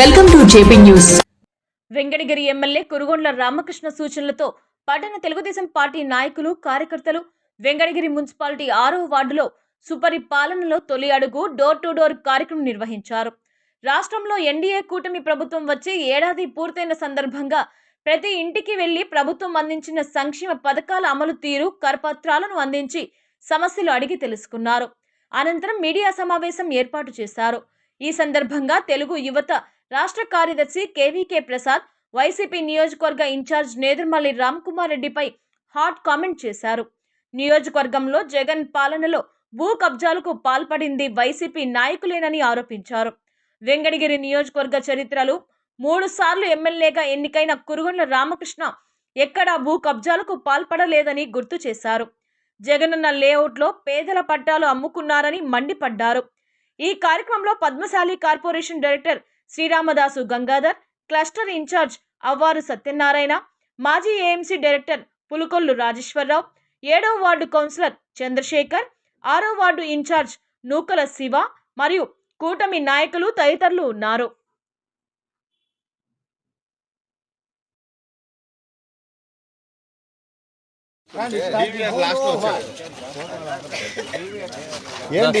Welcome to JP news Venkatagiri MLA Kurugondla Ramakrishna సూచనలతో పట్టణ Telugu Desam party నాయకులు కార్యకర్తలు వెంకటగిరి మున్సిపాలిటీ ఆరో వార్డులో సుపరిపాలనలో తొలి అడుగు డోర్ టు డోర్ కార్యక్రమం నిర్వహించారు. రాష్ట్రంలో ఎన్డీఏ కూటమి ప్రభుత్వం వచ్చి ఏడాది పూర్తయిన సందర్భంగా ప్రతి ఇంటికి వెళ్ళి ప్రభుత్వం అందించిన సంక్షేమ పథకాల అమలు తీరు కరపత్రాలను అందించి సమస్యలు అడిగి తెలుసుకున్నారు. అనంతరం మీడియా సమావేశం ఏర్పాటు చేశారు. ఈ సందర్భంగా తెలుగు యువత రాష్ట్ర కార్యదర్శి కేవీకే ప్రసాద్ వైసీపీ నియోజకవర్గ ఇన్ఛార్జ్ నేదురుమల్లి రామ్కుమార్ రెడ్డిపై హాట్ కామెంట్ చేశారు. నియోజకవర్గంలో జగన్ పాలనలో భూ కబ్జాలకు పాల్పడింది వైసీపీ నాయకులేనని ఆరోపించారు. వెంగడగిరి నియోజకవర్గ చరిత్రలు మూడు సార్లు ఎమ్మెల్యేగా ఎన్నికైన కురుగుండ్ల రామకృష్ణ ఎక్కడా భూ కబ్జాలకు పాల్పడలేదని గుర్తు చేశారు. జగనన్న లేఅవుట్లో పేదల పట్టాలు అమ్ముకున్నారని మండిపడ్డారు. ఈ కార్యక్రమంలో Padmasali corporation director Sriramadasu Gangadhar cluster incharge Avvaru Satyanarayana మాజీ ఏఎంసీ డైరెక్టర్ పులుకొల్లు రాజేశ్వరరావు ఏడో వార్డు కౌన్సిలర్ చంద్రశేఖర్ ఆరో వార్డు ఇన్ఛార్జ్ నూకల శివ మరియు కూటమి నాయకులు తదితరులు ఉన్నారు. ఏంటి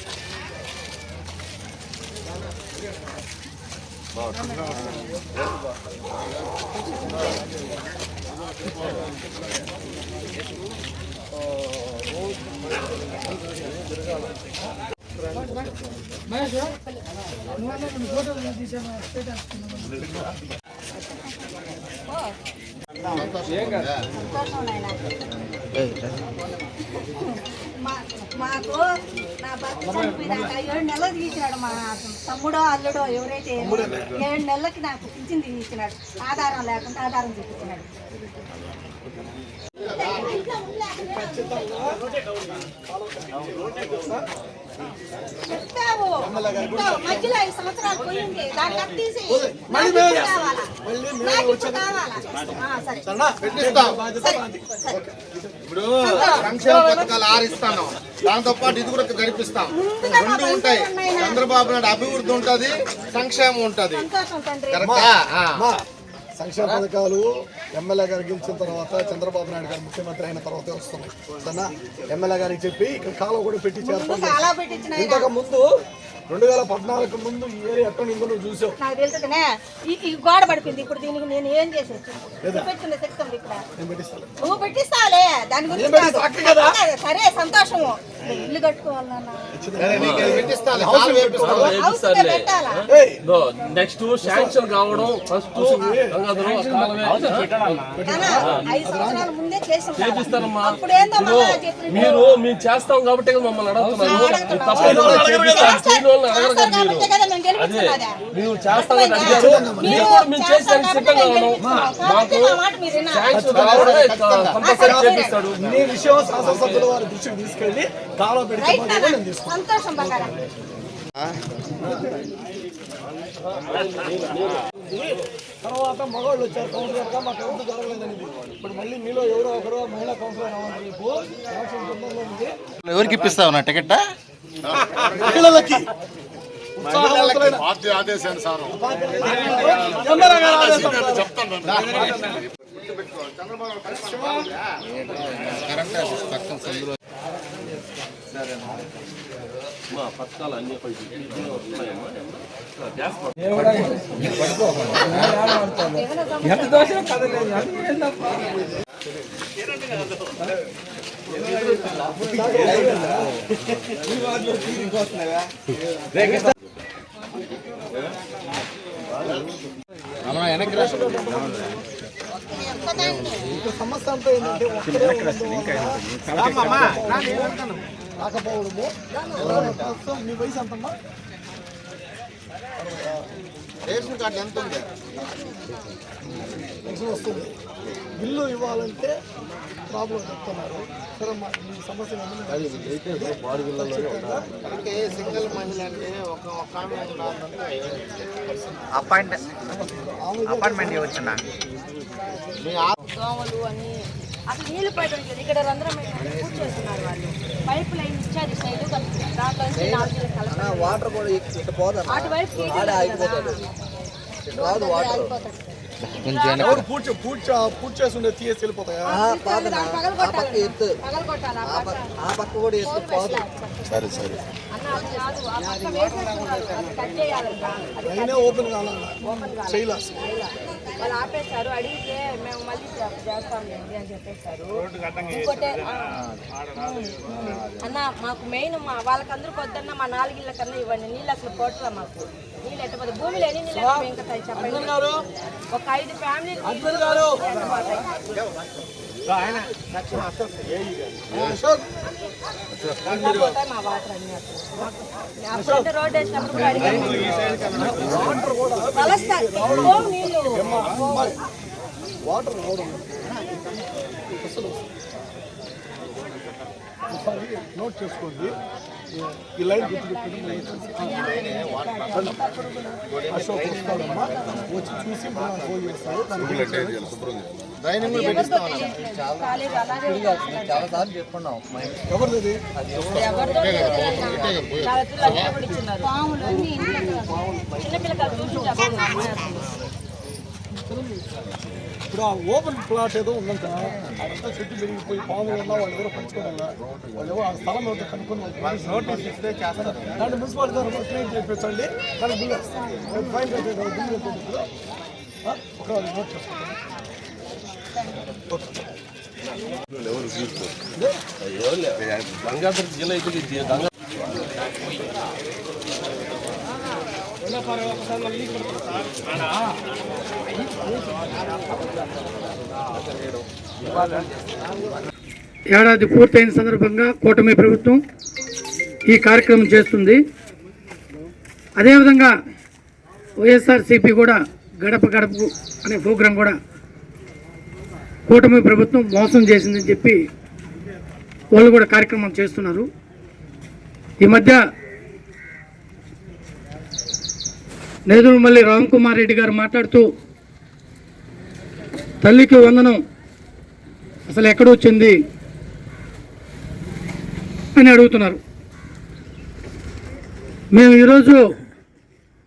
Oh. మాకు నా భర్త చనిపోయినాక ఏడు నెలలు తీసినాడు మా తమ్ముడో అల్లుడో ఎవరైతే ఏడు నెలలకి నాకు పింఛన్ తీసినాడు ఆధారం లేకుండా ఆధారం చూపించినాడు ఖచ్చితంగా చెప్పావు. మధ్యలో ఐదు సంవత్సరాలు పోయింది. దాన్ని కట్టేసి నాకు ఇప్పుడు కావాలా? సంక్షేమ పథకాలు ఆరిస్తాను. దాంతో పాటు ఇది కూడా గడిపిస్తాం రెండు ఉంటాయి. చంద్రబాబు నాయుడు అభివృద్ధి ఉంటది సంక్షేమం ఉంటది. సంతోషం తండ్రి. కరెక్టా? సంక్షేమ పథకాలు ఎమ్మెల్యే గారు గెలిచిన తర్వాత చంద్రబాబు నాయుడు గారు ముఖ్యమంత్రి అయిన తర్వాతే వస్తున్నాయి. సరేనా? ఎమ్మెల్యే గారికి చెప్పి ఇక్కడ కాలువ కూడా పెట్టి ఆయన. ఇంతకు ముందు రెండు వేల పద్నాలుగు ముందు ఈ ఏరియా ఎక్కడ ఉందో నువ్వు చూసావు. నాకు తెలుసునే ఈ ఈ గోడ పడిపోయింది. ఇప్పుడు దీనికి నేను ఏం ఇక్కడ. పెట్టిస్తాను నువ్వు పెట్టిస్తాలే. దాని గురించి? సరే సంతోషము. ఇల్లు కట్టుకోవాలన్నా నెక్స్ట్ శాంక్షన్ కావడం ఫస్ట్. చేపిస్తారమ్మా మీరు మేము చేస్తాం కాబట్టి మమ్మల్ని అడుగుతున్నారు. అడుగుతున్నాం. వాళ్ళని అడగరు కదా మీరు. కాబట్టే కదా మేము అదే గెలిపించున్నది. మీరు చేస్తామని అడిగారు. మీరు కూడా మేము చేసేదానికి సిద్ధంగా ఉన్నాం. కాబట్టి మాకు. శాంక్షన్ కంపల్సరీ చేపిస్తాడు ఈ విషయం శాసనసభ్యుల వారి దృష్టికి తీసుకెళ్ళి కాలువ పెడితే. నేను తీసుకుంటాను తర్వాత మగవాళ్ళు వచ్చారు. కౌన్సిలర్గా మాకు ఎవరు జరగలేదండి ఇప్పుడు మళ్ళీ మీలో ఎవరో ఒకరు మహిళా కౌన్సిలర్ అవ్వాలి రేపు ఎలక్షన్ తొందరలో ఉంది. ఎవరికి ఇప్పిస్తావు నా టికెట్ మహిళలకి ఉత్సాహవంతులైన ఎమ్మెల్యే గారు ఆదేశం. మా పథకాలు అన్ని ఉన్నాయమ్మా గ్యాస్ ఇప్పుడు సమస్య అంతా ఏంటంటే రాకపోవడము మీ వయసు ఎంతమ్మా రేషన్ కార్డు ఎంత ఉంది? వస్తుంది. బిల్లు ఇవ్వాలంటే ప్రాబ్లం చెప్తున్నారు. సరే మా ఈ సమస్య అంటే సింగిల్ మహిళ అంటే ఒక ఒక అపాయింట్మెంట్ ఇవ్వచ్చునా మీ ఆ- దోమలు అని అసలు నీళ్ళు పడడం ఇక్కడ రంధ్రం వాళ్ళు. పైప్ లైన్ ఇచ్చారు సైడ్ దాంట్లో నుంచి నీళ్ళు. వాటర్ కూడా పోదా అటువైపు నీళ్ళు లేదు. రాదు వాటర్ ఆగిపోతాడు. ఎవరు పూడ్చి పూడ్చి పూర్తి చేసి ఉండే తీయేసి వెళ్ళిపోతాయా కాదు దాన్ని ఆ పగలగొట్టాలి. పక్క ఎత్తు పగలగొట్టాలి ఆ ఆ పక్క. పక్క ఆ పక్క కూడా ఎత్తు పోదు సరే సరే అన్న అది కాదు ఆ పక్క వేసేస్తున్నారు అది కట్ చేయాలంట అది అయినా ఓపెన్ కావాలన్నా ఓపెన్ కాదు చేయలేదు వాళ్ళు ఆపేశారు అడిగితే మేము మళ్ళీ చే- చేస్తాంలేండి అని చెప్పేశారు. ఇంకోటే ఆ. అన్న మాకు మెయిన్ మా వాళ్ళకందరూ పొద్దున్న మా నాలుగిళ్ళ కన్నా ఇవ్వండి నీళ్ళు అసలు కొట్టరా మాకు. నీళ్ళు ఎట్టపోతే భూమిలో ఎన్ని నీళ్ళు పెంకుతాయి చెప్పండి. ఒక ఐదు ఫ్యామిలీ వాటర్ వాటర్ నోట్ చేసుకోండి. ఈ లైన్ గుర్తుపెట్టుకుని అశోక్ వస్తాడమ్మా. వచ్చి చూసి మనం ఫోన్ చేస్తారు దానికి పెట్టిస్తాం. చాలా సార్లు చెప్పుకున్నాం ఎవరిది చూసి ఇప్పుడు ఆ ఓపెన్ ప్లాట్ ఏదో ఉందంట. అదంతా చెట్టు పెరిగిపోయి పాములు ఉన్నా వాళ్ళ దగ్గర పంచుకోవాలా వాళ్ళు ఎవరో ఆ స్థలం ఏదో కనుక్కొని వాళ్ళు నోటీస్ ఇస్తే చేస్తారు. దాన్ని మున్సిపాలిటీ తరఫున క్లియర్ చేయించండి. దానికి బిల్లు. ఫైన్ కట్టేది బిల్లు ఎంత ఉంటుంది? ఏడాది పూర్తయిన సందర్భంగా కూటమి ప్రభుత్వం ఈ కార్యక్రమం చేస్తుంది. అదేవిధంగా వైఎస్ఆర్సీపీ కూడా గడప గడపకు అనే ప్రోగ్రాం కూడా కూటమి ప్రభుత్వం మోసం చేసిందని చెప్పి వాళ్ళు కూడా కార్యక్రమం చేస్తున్నారు. ఈ మధ్య నేదురుమల్లి రామ్ కుమార్ రెడ్డి గారు మాట్లాడుతూ తల్లికి వందనం అసలు ఎక్కడ వచ్చింది అని అడుగుతున్నారు. మేము ఈరోజు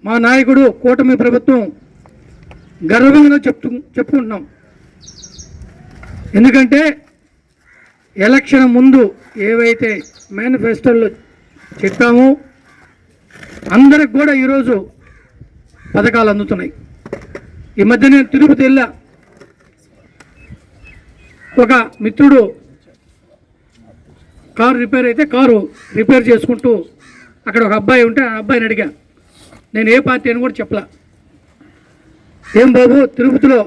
మా నాయకుడు కూటమి ప్రభుత్వం గర్వంగా చెప్తూ చెప్పుకుంటున్నాం. ఎందుకంటే ఎలక్షన్ ముందు ఏవైతే మేనిఫెస్టోలో చెప్పామో అందరికి కూడా ఈరోజు పథకాలు అందుతున్నాయి. ఈ మధ్య నేను తిరుపతి వెళ్ళా. ఒక మిత్రుడు కారు రిపేర్ అయితే కారు రిపేర్ చేసుకుంటూ అక్కడ ఒక అబ్బాయి ఉంటే ఆ అబ్బాయిని అడిగా. నేను ఏ పార్టీ అని కూడా చెప్పలా. ఏం బాబు తిరుపతిలో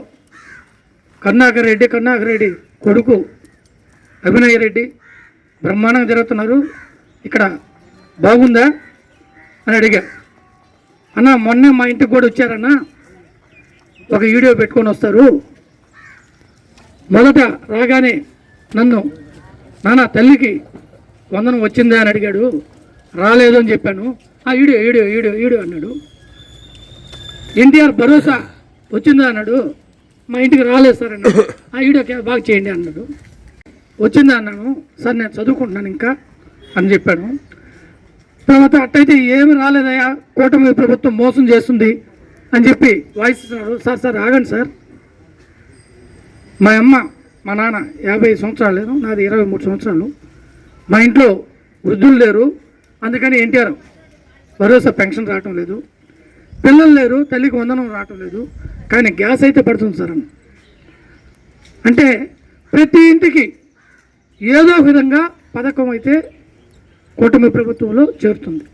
కరుణాకర్ రెడ్డి కరుణాకర్ రెడ్డి కొడుకు అభినయ్ రెడ్డి బ్రహ్మాండంగా జరుగుతున్నారు. ఇక్కడ బాగుందా? అని అడిగా. అన్న మొన్నే మా ఇంటికి కూడా వచ్చారన్న. ఒక వీడియో పెట్టుకొని వస్తారు. మొదట రాగానే నన్ను నాన్న తల్లికి వందనం వచ్చిందా? అని అడిగాడు. రాలేదు అని చెప్పాను. ఆ వీడియో వీడియో వీడియో వీడియో అన్నాడు. ఎన్టీఆర్ భరోసా వచ్చిందా? అన్నాడు. మా ఇంటికి రాలేదు సార్ అన్నాడు. ఆ వీడియో క్యా- బాగా చేయండి అన్నాడు. వచ్చింది అన్నాను. సార్ నేను చదువుకుంటున్నాను ఇంకా అని చెప్పాను తర్వాత అట్టయితే ఏమి రాలేదయ్యా కూటమి ప్రభుత్వం మోసం చేస్తుంది అని చెప్పి వాయిస్ ఇస్తున్నారు సార్ సార్ ఆగండి సార్. మా అమ్మ మా నాన్న యాభై సంవత్సరాలు లేరు నాది ఇరవై మూడు సంవత్సరాలు. మా ఇంట్లో వృద్ధులు లేరు. అందుకని ఎన్టీఆర్ భరోసా పెన్షన్ రావటం లేదు. పిల్లలు లేరు తల్లికి వందనం రావటం లేదు. కానీ గ్యాస్ అయితే పడుతుంది సార్ అని అంటే ప్రతి ఇంటికి ఏదో విధంగా పథకం అయితే కూటమి ప్రభుత్వంలో చేరుతుంది.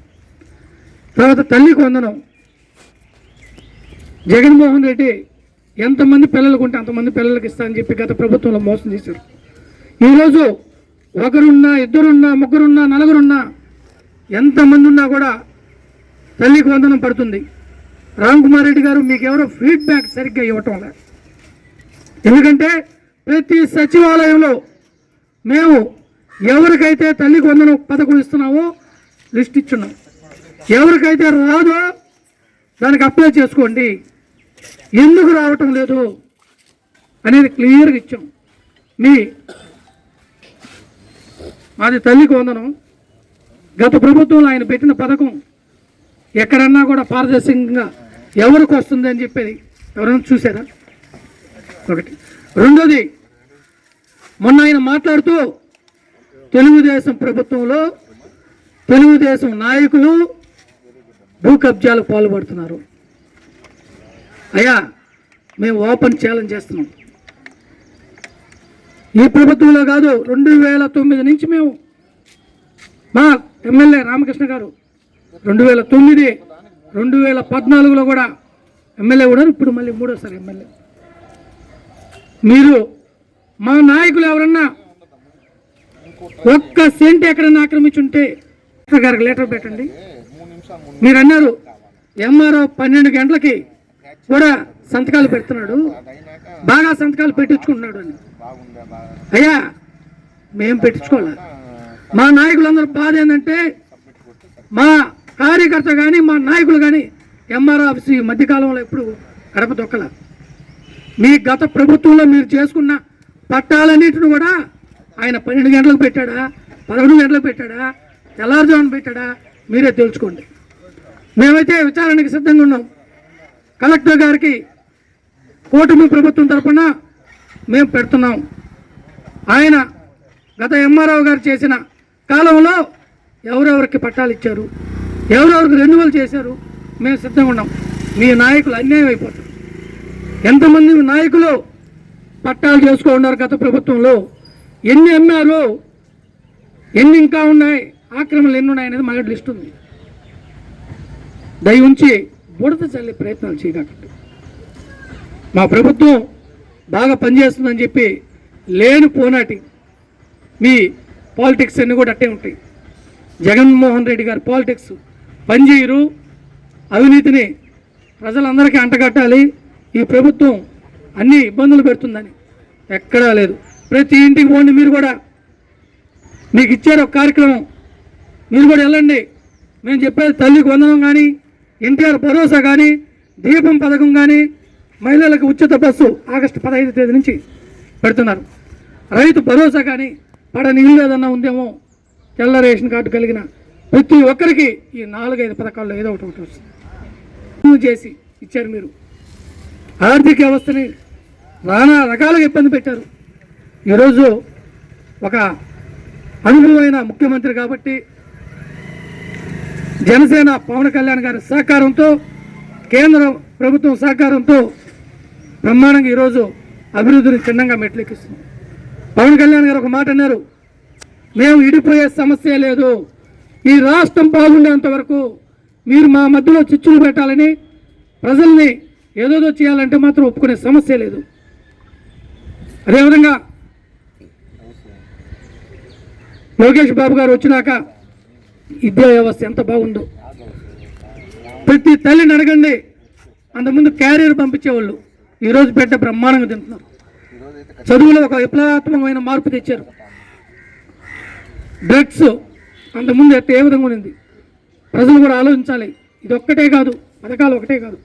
తర్వాత తల్లికి వందనం. జగన్మోహన్ రెడ్డి ఎంతమంది పిల్లలకు ఉంటే అంతమంది పిల్లలకి ఇస్తా అని చెప్పి గత ప్రభుత్వంలో మోసం చేశారు. ఈరోజు ఒకరున్నా ఇద్దరున్నా ముగ్గురున్నా నలుగురున్నా ఎంతమంది ఉన్నా కూడా తల్లికి వందనం పడుతుంది. రామ్ కుమార్ రెడ్డి గారు మీకు ఎవరో ఫీడ్బ్యాక్ సరిగ్గా ఇవ్వటం లేదు. ఎందుకంటే ప్రతి సచివాలయంలో మేము ఎవరికైతే తల్లికి వందనం పథకం ఇస్తున్నామో లిస్ట్ ఇచ్చున్నాం. ఎవరికైతే రాదో దానికి అప్లై చేసుకోండి. ఎందుకు రావటం లేదు అనేది క్లియర్గా ఇచ్చాం. మీ మాది తల్లికి వందనం. గత ప్రభుత్వంలో ఆయన పెట్టిన పథకం ఎక్కడన్నా కూడా పారదర్శకంగా ఎవరికి వస్తుంది అని చెప్పేది ఎవరైనా చూసారా ఒకటి. రెండోది మొన్న ఆయన మాట్లాడుతూ తెలుగుదేశం ప్రభుత్వంలో తెలుగుదేశం నాయకులు భూ కబ్జాలకు పాల్పడుతున్నారు. అయ్యా మేము ఓపెన్ ఛాలెంజ్ చేస్తున్నాం. ఈ ప్రభుత్వంలో కాదు రెండు వేల తొమ్మిది నుంచి మేము మా ఎమ్మెల్యే రామకృష్ణ గారు రెండు వేల తొమ్మిది రెండు వేల పద్నాలుగులో కూడా ఎమ్మెల్యే కూడా ఇప్పుడు మళ్ళీ మూడోసారి ఎమ్మెల్యే. మీరు మా నాయకులు ఎవరన్నా ఒక్క సెంట్ ఎక్కడన్నా ఆక్రమించుంటే గారికి లెటర్ పెట్టండి. మీరు అన్నారు ఎంఆర్ఓ పన్నెండు గంటలకి కూడా సంతకాలు పెడుతున్నాడు. బాగా సంతకాలు పెట్టించుకుంటున్నాడు అని. అయ్యా మేము పెట్టించుకోవాలి? మా నాయకులందరూ బాధ ఏంటంటే మా కార్యకర్త కానీ మా నాయకులు కానీ ఎంఆర్ ఆఫీస్ ఈ మధ్యకాలంలో ఎప్పుడు గడప దొక్కల మీ గత ప్రభుత్వంలో మీరు చేసుకున్న పట్టాలన్నింటిని కూడా ఆయన పన్నెండు గంటలకు పెట్టాడా? పదకొండు గంటలకు పెట్టాడా? తెల్లారుజామున పెట్టాడా? మీరే తెలుసుకోండి. మేమైతే విచారణకి సిద్ధంగా ఉన్నాం. కలెక్టర్ గారికి కూటమి ప్రభుత్వం తరఫున మేము పెడుతున్నాం. ఆయన గత ఎంఆర్ఓ గారు చేసిన కాలంలో ఎవరెవరికి పట్టాలు ఇచ్చారు? ఎవరెవరికి రెన్యువల్ చేశారు మేము సిద్ధంగా ఉన్నాం. మీ నాయకులు అన్యాయం అయిపోతారు. ఎంతమంది నాయకులు పట్టాలు చేసుకో ఉన్నారు గత ప్రభుత్వంలో? ఎన్ని అమ్మారు ఎన్ని ఇంకా ఉన్నాయి ఆక్రమణలు ఎన్ని ఉన్నాయి అనేది మా లిస్ట్ ఉంది. దయ ఉంచి బుడత చల్లే ప్రయత్నాలు చేయకండి. మా ప్రభుత్వం బాగా పనిచేస్తుందని చెప్పి లేని పోనాటి మీ పాలిటిక్స్ అన్నీ కూడా అట్టే ఉంటాయి. జగన్మోహన్ రెడ్డి గారి పాలిటిక్స్ పనిచేయరు. అవినీతిని ప్రజలందరికీ అంటగట్టాలి. ఈ ప్రభుత్వం అన్ని ఇబ్బందులు పెడుతుందని ఎక్కడా లేదు. ప్రతి ఇంటికి పోండి మీరు కూడా. మీకు ఇచ్చారు ఒక కార్యక్రమం. మీరు కూడా వెళ్ళండి. మేము చెప్పేది తల్లికి వందనం కానీ ఎన్టీఆర్ భరోసా కానీ దీపం పథకం కానీ మహిళలకు ఉచిత బస్సు ఆగస్టు పదహైదు తేదీ నుంచి పెడుతున్నారు. రైతు భరోసా కానీ పడని ఇల్లు ఏదన్నా ఉందేమో తెల్ల రేషన్ కార్డు కలిగిన ప్రతి ఒక్కరికి ఈ నాలుగైదు పథకాల్లో ఏదో ఒకటి ఒకటి వస్తుంది. చేసి ఇచ్చారు మీరు. ఆర్థిక వ్యవస్థని నానా రకాలుగా ఇబ్బంది పెట్టారు. ఈరోజు ఒక అనుభవమైన ముఖ్యమంత్రి కాబట్టి జనసేన పవన్ కళ్యాణ్ గారి సహకారంతో కేంద్ర ప్రభుత్వం సహకారంతో బ్రహ్మాండంగా ఈరోజు అభివృద్ధిని చిన్నంగా మెట్లెక్కిస్తున్నాం. పవన్ కళ్యాణ్ గారు ఒక మాట అన్నారు మేము ఇడిపోయే సమస్య లేదు. ఈ రాష్ట్రం బాగుండేంత వరకు మీరు మా మధ్యలో చిచ్చులు పెట్టాలని ప్రజల్ని ఏదోదో చేయాలంటే మాత్రం ఒప్పుకునే సమస్య లేదు. అదేవిధంగా లోకేష్ బాబు గారు వచ్చినాక విద్యా వ్యవస్థ ఎంత బాగుందో. ప్రతి తల్లిని అడగండి అంతకుముందు క్యారియర్ పంపించేవాళ్ళు. ఈరోజు బిడ్డ బ్రహ్మాండంగా తింటున్నారు. చదువులో ఒక విప్లవాత్మకమైన మార్పు తెచ్చారు. డ్రగ్స్ అంతకుముందు ఎట్ట ఏ విధంగా ఉన్నింది ప్రజలు కూడా ఆలోచించాలి. ఇది ఒక్కటే కాదు పథకాలు ఒకటే కాదు.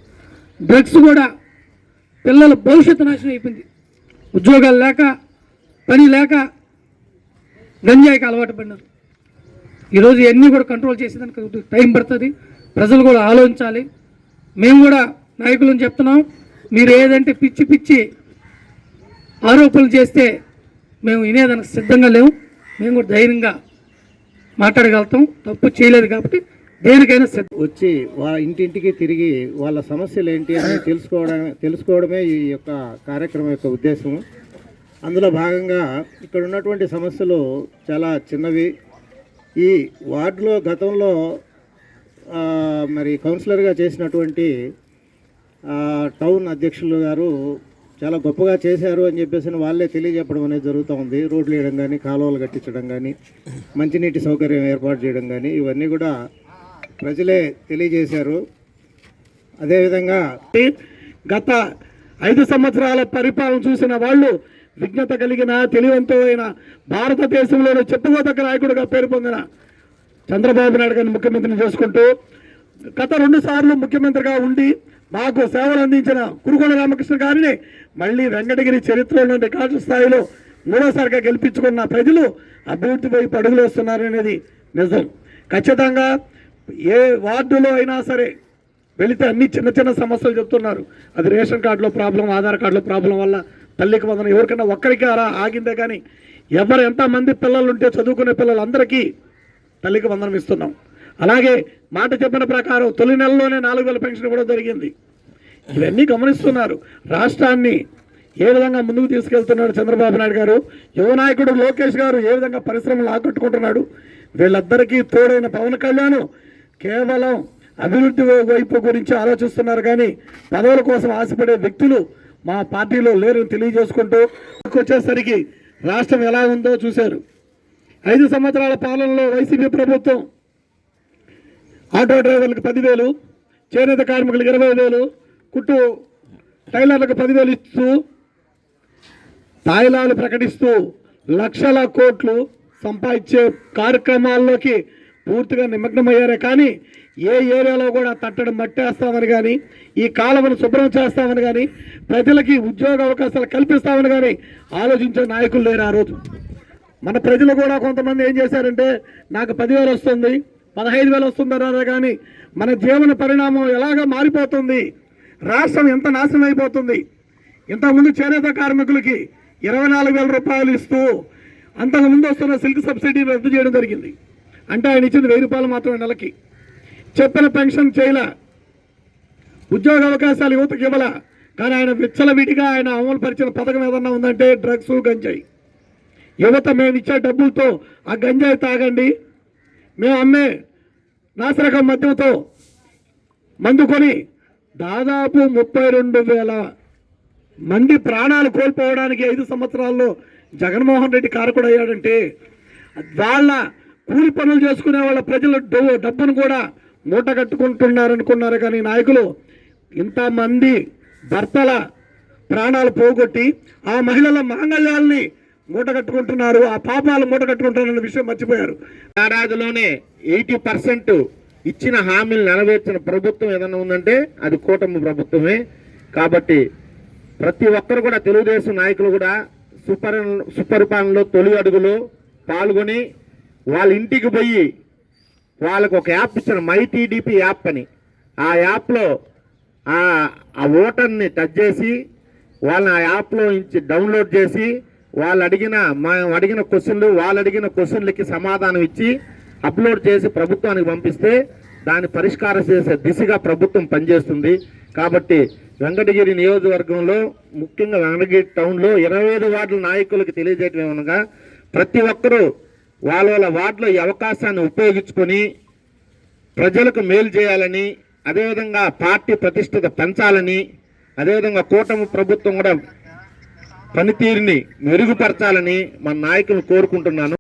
డ్రగ్స్ కూడా పిల్లల భవిష్యత్తు నాశనం అయిపోయింది. ఉద్యోగాలు లేక పని లేక గంజాయికి అలవాటు పడినారు. ఈరోజు ఇవన్నీ కూడా కంట్రోల్ చేసేదానికి టైం పడుతుంది. ప్రజలు కూడా ఆలోచించాలి. మేము కూడా నాయకులను చెప్తున్నాం మీరు ఏదంటే పిచ్చి పిచ్చి ఆరోపణలు చేస్తే మేము వినేదానికి సిద్ధంగా లేవు. మేము కూడా ధైర్యంగా మాట్లాడగలుగుతాం. తప్పు చేయలేదు కాబట్టి దేనికైనా సిద్ధం వచ్చి వా ఇంటింటికి తిరిగి వాళ్ళ సమస్యలు ఏంటి అని తెలుసుకోవడం తెలుసుకోవడమే ఈ యొక్క కార్యక్రమం యొక్క ఉద్దేశం అందులో భాగంగా ఇక్కడ ఉన్నటువంటి సమస్యలు చాలా చిన్నవి. ఈ వార్డులో గతంలో మరి కౌన్సిలర్గా చేసినటువంటి టౌన్ అధ్యక్షులు గారు చాలా గొప్పగా చేశారు అని చెప్పేసి వాళ్ళే తెలియజెప్పడం అనేది జరుగుతూ ఉంది. రోడ్లు వేయడం కానీ కాలువలు కట్టించడం కానీ మంచినీటి సౌకర్యం ఏర్పాటు చేయడం కానీ ఇవన్నీ కూడా ప్రజలే తెలియజేశారు. అదేవిధంగా గత ఐదు సంవత్సరాల పరిపాలన చూసిన వాళ్ళు విజ్ఞత కలిగిన తెలివంతమైన భారతదేశంలోనే చెప్పుకోదగ్గ నాయకుడిగా పేరు పొందిన చంద్రబాబు నాయుడు గారిని ముఖ్యమంత్రిని చేసుకుంటూ గత రెండు సార్లు ముఖ్యమంత్రిగా ఉండి మాకు సేవలు అందించిన కురుకొండ రామకృష్ణ గారిని మళ్ళీ వెంకటగిరి చరిత్రలో రికార్డు స్థాయిలో మూడోసారిగా గెలిపించుకున్న ప్రజలు అభివృద్ధి వైపు అడుగులు వేస్తున్నారనేది నిజం. ఖచ్చితంగా ఏ వార్డులో అయినా సరే వెళితే అన్ని చిన్న చిన్న సమస్యలు చెప్తున్నారు. అది రేషన్ కార్డులో ప్రాబ్లం ఆధార్ కార్డులో ప్రాబ్లం వల్ల తల్లికి వందనం. ఎవరికైనా ఒక్కరికి అలా ఆగిందే కానీ ఎవరు ఎంతమంది పిల్లలు ఉంటే చదువుకునే పిల్లలందరికీ తల్లికి వందనం ఇస్తున్నాం. అలాగే మాట చెప్పిన ప్రకారం తొలి నెలలోనే నాలుగు వేల పెన్షన్ ఇవ్వడం జరిగింది. ఇవన్నీ గమనిస్తున్నారు. రాష్ట్రాన్ని ఏ విధంగా ముందుకు తీసుకెళ్తున్నాడు చంద్రబాబు నాయుడు గారు? యువ నాయకుడు లోకేష్ గారు ఏ విధంగా పరిశ్రమలు ఆకట్టుకుంటున్నాడు వీళ్ళందరికీ తోడైన పవన్ కళ్యాణ్ కేవలం అభివృద్ధి వైపు గురించి ఆలోచిస్తున్నారు కానీ పదవుల కోసం ఆశపడే వ్యక్తులు మా పార్టీలో లేరని తెలియజేసుకుంటూ వచ్చేసరికి రాష్ట్రం ఎలా ఉందో చూశారు. ఐదు సంవత్సరాల పాలనలో వైసీపీ ప్రభుత్వం ఆటో డ్రైవర్లకు పదివేలు చేనేత కార్మికులకు ఇరవై వేలు కుట్టు టైలర్లకు పదివేలు ఇస్తూ తాయిలాలు ప్రకటిస్తూ లక్షల కోట్లు సంపాదించే కార్యక్రమాల్లోకి పూర్తిగా నిమగ్నమయ్యారే కానీ ఏ ఏరియాలో కూడా తట్టడం మట్టేస్తామని కానీ ఈ కాలువను శుభ్రం చేస్తామని కానీ ప్రజలకి ఉద్యోగ అవకాశాలు కల్పిస్తామని కానీ ఆలోచించే నాయకులు లేరు ఆ రోజు. మన ప్రజలు కూడా కొంతమంది ఏం చేశారంటే నాకు పదివేలు వస్తుంది పదహైదు వేలు వస్తుందన్నారు కానీ మన జీవన పరిణామం ఎలాగ మారిపోతుంది? రాష్ట్రం ఎంత నాశనం అయిపోతుంది? ఇంతకుముందు చేనేత కార్మికులకి ఇరవై నాలుగు వేల రూపాయలు ఇస్తూ అంతకుముందు వస్తున్న సిల్క్ సబ్సిడీ రద్దు చేయడం జరిగింది. అంటే ఆయన ఇచ్చింది వెయ్యి రూపాయలు మాత్రమే నెలకి. చెప్పిన పెన్షన్ చేయలే. ఉద్యోగ అవకాశాలు యువతకి ఇవ్వాల. కానీ ఆయన విచ్చలవిడిగా ఆయన అమలు పరిచిన పథకం ఏదన్నా ఉందంటే డ్రగ్స్ గంజాయి. యువత మేము ఇచ్చే డబ్బులతో ఆ గంజాయి తాగండి. మేము అమ్మే నాసిరకం మద్యంతో మందుకొని దాదాపు ముప్పై రెండు వేల మంది ప్రాణాలు కోల్పోవడానికి ఐదు సంవత్సరాల్లో జగన్మోహన్ రెడ్డి కారకుడు అయ్యాడంటే వాళ్ళ కూలి పనులు చేసుకునే వాళ్ళ ప్రజల డబ్బు- డబ్బును కూడా మూట కట్టుకుంటున్నారనుకున్నారు. కానీ నాయకులు ఇంతమంది భర్తల ప్రాణాలు పోగొట్టి ఆ మహిళల మాంగళ్యాల్ని మూట కట్టుకుంటున్నారు. ఆ పాపాలు మూట కట్టుకుంటున్నారన్న విషయం మర్చిపోయారు. ఏడాదిలోనే ఎయిటీ పర్సెంట్ ఇచ్చిన హామీలు నెరవేర్చిన ప్రభుత్వం ఏదైనా ఉందంటే అది కూటమి ప్రభుత్వమే. కాబట్టి ప్రతి ఒక్కరు కూడా తెలుగుదేశం నాయకులు కూడా సుపరి సుపరిపాలనలో తొలి అడుగులో పాల్గొని వాళ్ళ ఇంటికి పోయి వాళ్ళకు ఒక యాప్ ఇచ్చిన మై యాప్ అని. ఆ యాప్లో ఆ ఆ ఓటర్ని టచ్ చేసి వాళ్ళని ఆ యాప్లో నుంచి డౌన్లోడ్ చేసి వాళ్ళు అడిగిన మనం అడిగిన క్వశ్చన్లు వాళ్ళు అడిగిన క్వశ్చన్లకి సమాధానం ఇచ్చి అప్లోడ్ చేసి ప్రభుత్వానికి పంపిస్తే దాన్ని పరిష్కారం చేసే దిశగా ప్రభుత్వం పనిచేస్తుంది. కాబట్టి వెంకటగిరి నియోజకవర్గంలో ముఖ్యంగా వెంకటగిరి టౌన్లో ఇరవై ఐదు వార్డుల నాయకులకు తెలియజేయటం ఏమనగా ప్రతి ఒక్కరూ వాళ్ళ వాళ్ళ వార్డులో ఈ అవకాశాన్ని ఉపయోగించుకొని ప్రజలకు మేలు చేయాలని అదేవిధంగా పార్టీ ప్రతిష్టత పెంచాలని అదేవిధంగా కూటమి ప్రభుత్వం కూడా పనితీరుని మెరుగుపరచాలని మన నాయకులు కోరుకుంటున్నాను.